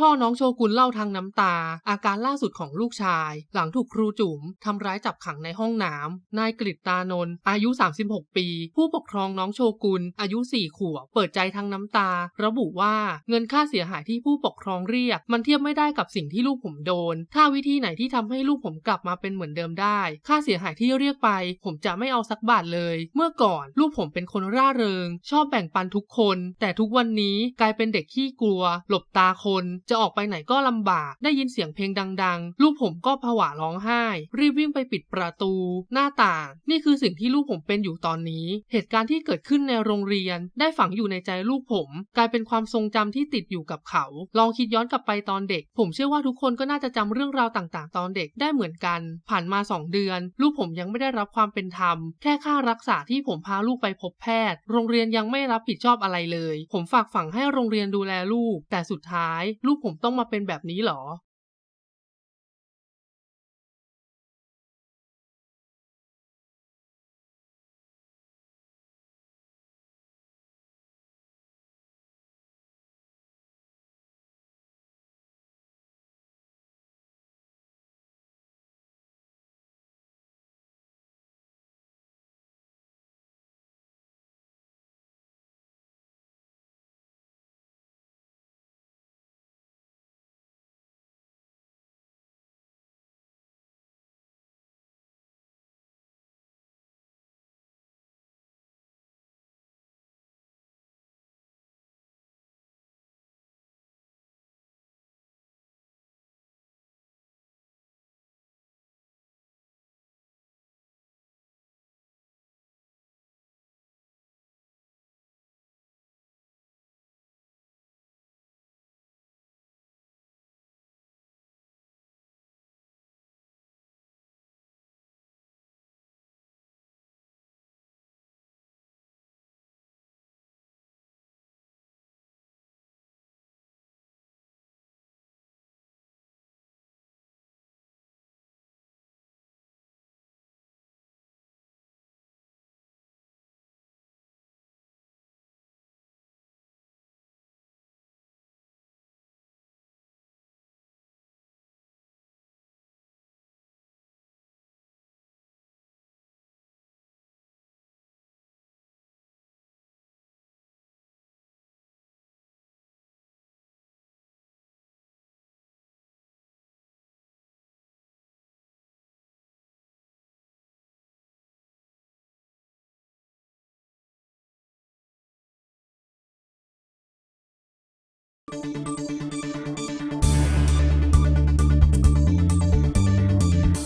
พ่อน้องโชกุนเล่าทางน้ำตา อาการล่าสุดของลูกชาย หลังถูกครูจุ๋มทำร้ายจับขังในห้องน้ำนายกฤษตานนท์อายุ 36 ปี ผู้ปกครองน้องโชกุนอายุ 4 ขวบเปิดใจทางน้ำตา ระบุว่าเงินค่าเสียหายที่ผู้ปกครองเรียก มันเทียบไม่ได้กับสิ่งที่ลูกผมโดน ถ้าวิธีไหนที่ทำให้ลูกผมกลับมาเป็นเหมือนเดิมได้ ค่าเสียหายที่เรียกไป ผมจะไม่เอาสักบาทเลย เมื่อก่อนลูกผมเป็นคนร่าเริง ชอบแบ่งปันทุกคน แต่ทุกวันนี้กลายเป็นเด็กขี้กลัว หลบตาคนจะออกไปไหนก็ลำบาก ได้ยินเสียงเพลงดัง ๆ ลูกผมก็ผวาร้องไห้ รีบวิ่งไปปิดประตู หน้าต่าง นี่คือสิ่งที่ลูกผมเป็นอยู่ตอนนี้ เหตุการณ์ที่เกิดขึ้นในโรงเรียน ได้ฝังอยู่ในใจลูกผม กลายเป็นความทรงจำที่ติดอยู่กับเขา ลองคิดย้อนกลับไปตอนเด็ก ผมเชื่อว่าทุกคนก็น่าจะจำเรื่องราวต่างๆ ตอนเด็กได้เหมือนกัน ผ่านมา 2 เดือน ลูกผมยังไม่ได้รับความเป็นธรรม แค่ค่ารักษาที่ผมพาลูกไปพบแพทย์ โรงเรียนยังไม่รับผิดชอบอะไรเลย ผมฝากฝังให้โรงเรียนดูแลลูก แต่สุดท้าย ลูกผมต้องมาเป็นแบบนี้หรอ